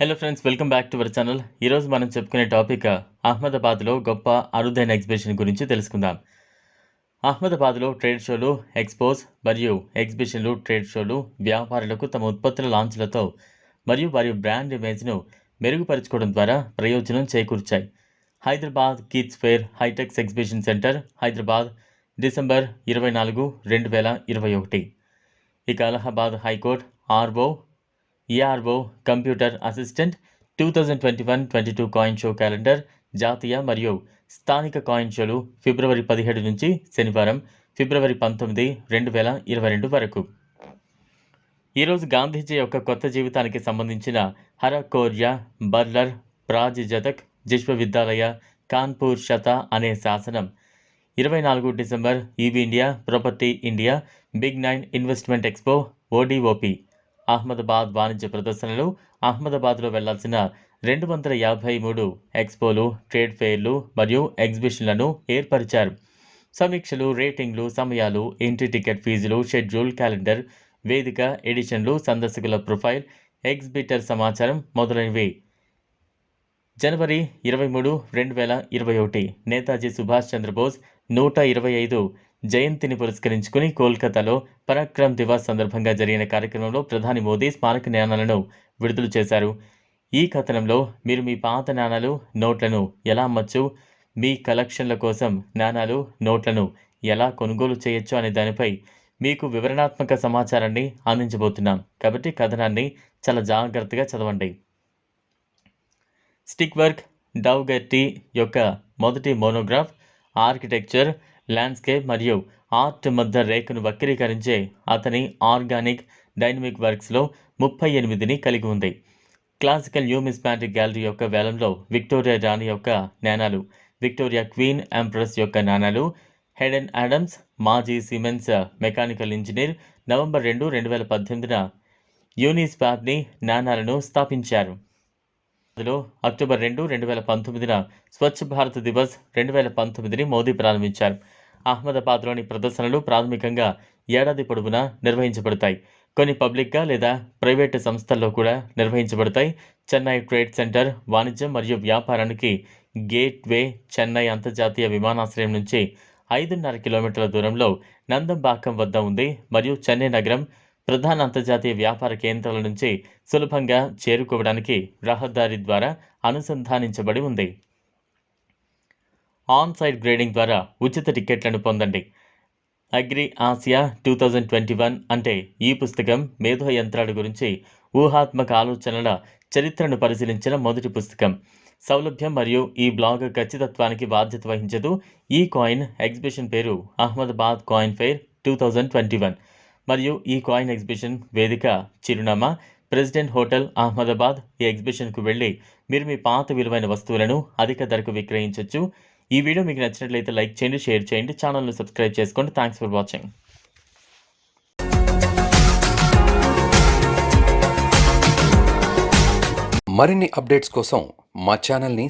Hello friends welcome back to our channel ఈరోజు మనం చెప్పుకునే టాపిక్ uh, అహ్మదాబాద్లో గొప్ప అరుదైన ఎగ్జిబిషన్ గురించి తెలుసుకుందాం. అహ్మదాబాద్లో ట్రేడ్ షోలు ఎక్స్పోజ్ మరియు ఎగ్జిబిషన్లు ట్రేడ్ షోలు వ్యాపారులకు తమ ఉత్పత్తుల లాంచ్లతో మరియు వారి బ్రాండ్ ఇమేజ్ను మెరుగుపరుచుకోవడం ద్వారా ప్రయోజనం చేకూర్చాయి. Hyderabad kids fair HITEX exhibition centre Hyderabad December ఇరవై నాలుగు రెండు వేల ఇరవై ఒకటి. ఇక Allahabad high court RO ERO computer assistant two thousand twenty one twenty two coin show calendar జాతీయ మరియు స్థానిక కాయిన్ షోలు ఫిబ్రవరి పదిహేడు నుంచి శనివారం ఫిబ్రవరి పంతొమ్మిది రెండు వేల ఇరవై రెండు వరకు. ఈరోజు గాంధీజీ యొక్క కొత్త జీవితానికి సంబంధించిన హర కోర్య బర్లర్ ప్రాజ్ జతక్ విశ్వవిద్యాలయ కాన్పూర్ శత అనే శాసనం. ఇరవై నాలుగు December EV India property India big nine investment expo ODOP Ahmedabad వాణిజ్య ప్రదర్శనలు అహ్మదాబాద్లో వెళ్ళాల్సిన రెండు వందల యాభై మూడు ఎక్స్పోలు ట్రేడ్ ఫెయిర్లు మరియు ఎగ్జిబిషన్లను ఏర్పరిచారు. సమీక్షలు రేటింగ్లు సమయాలు ఎంట్రీ టికెట్ ఫీజులు షెడ్యూల్ క్యాలెండర్ వేదిక ఎడిషన్లు సందర్శకుల ప్రొఫైల్ ఎగ్జిబిటర్ సమాచారం మొదలైనవి. జనవరి ఇరవై మూడు రెండు వేల ఇరవై ఒకటి. నేతాజీ సుభాష్ చంద్రబోస్ నూట ఇరవై ఐదు జయంతిని పురస్కరించుకుని కోల్కతాలో పరాక్రమ్ దివాస్ సందర్భంగా జరిగిన కార్యక్రమంలో ప్రధాని మోదీ స్మారక నాణాలను విడుదల చేశారు. ఈ కథనంలో మీరు మీ పాత నాణాలు నోట్లను ఎలా అమ్మచ్చు మీ కలెక్షన్ల కోసం నాణాలు నోట్లను ఎలా కొనుగోలు చేయొచ్చు అనే దానిపై మీకు వివరణాత్మక సమాచారాన్ని అందించబోతున్నాం. కాబట్టి కథనాన్ని చాలా జాగ్రత్తగా చదవండి. స్టిక్ వర్క్ డౌగెట్టి యొక్క మొదటి మోనోగ్రాఫ్ ఆర్కిటెక్చర్ ల్యాండ్స్కేప్ మరియు ఆర్ట్ మధ్య రేఖను వక్రీకరించే అతని ఆర్గానిక్ డైనమిక్ వర్క్స్లో ముప్పై ఎనిమిదిని కలిగి ఉంది. క్లాసికల్ న్యూమిస్మాటిక్ గ్యాలరీ యొక్క వేలంలో విక్టోరియా రాణి యొక్క నాణాలు విక్టోరియా క్వీన్ ఎంప్రెస్ యొక్క నాణాలు హెడెన్ ఆడమ్స్ మాజీ సిమెన్స్ మెకానికల్ ఇంజనీర్ నవంబర్ రెండు రెండు వేల పద్దెనిమిదిన యూనిస్పాప్ని నాణాలను స్థాపించారు. అందులో అక్టోబర్ రెండు రెండు వేల పంతొమ్మిదిన స్వచ్ఛ భారత్ దివస్ రెండు వేల పంతొమ్మిదిని మోదీ ప్రారంభించారు. అహ్మదాబాద్లోని ప్రదర్శనలు ప్రాథమికంగా ఏడాది పొడవునా నిర్వహించబడతాయి. కొన్ని పబ్లిక్గా లేదా ప్రైవేటు సంస్థల్లో కూడా నిర్వహించబడతాయి. చెన్నై ట్రేడ్ సెంటర్ వాణిజ్యం మరియు వ్యాపారానికి గేట్ వే చెన్నై అంతర్జాతీయ విమానాశ్రయం నుంచి ఐదున్నర కిలోమీటర్ల దూరంలో నందంబాకం వద్ద ఉంది. మరియు చెన్నై నగరం ప్రధాన అంతర్జాతీయ వ్యాపార కేంద్రాల నుంచి సులభంగా చేరుకోవడానికి రహదారి ద్వారా అనుసంధానించబడి ఉంది. ఆన్ సైట్ గ్రేడింగ్ ద్వారా ఉచిత టికెట్లను పొందండి. Agri Asia two thousand twenty one అంటే ఈ పుస్తకం మేధో యంత్రాల గురించి ఊహాత్మక ఆలోచనల చరిత్రను పరిశీలించిన మొదటి పుస్తకం. సౌలభ్యం మరియు ఈ బ్లాగ్ ఖచ్చితత్వానికి బాధ్యత వహించదు. ఈ కాయిన్ ఎగ్జిబిషన్ పేరు Ahmedabad coin fair two thousand twenty one. మరియు ఈ కాయిన్ ఎగ్జిబిషన్ వేదిక చిరునామా. ప్రెసిడెంట్ హోటల్ అహ్మదాబాద్ ఈ ఎగ్జిబిషన్కు వెళ్ళి మీరు మీ పాత విలువైన వస్తువులను అధిక ధరకు విక్రయించవచ్చు ఈ వీడియో మీకు నచ్చినట్లయితే లైక్ చేయండి షేర్ చేయండి ఛానల్ను సబ్స్క్రైబ్ చేసుకోండి. థ్యాంక్స్ ఫర్ వాచింగ్ మరిన్ని అప్డేట్స్ కోసం మా ఛానల్ని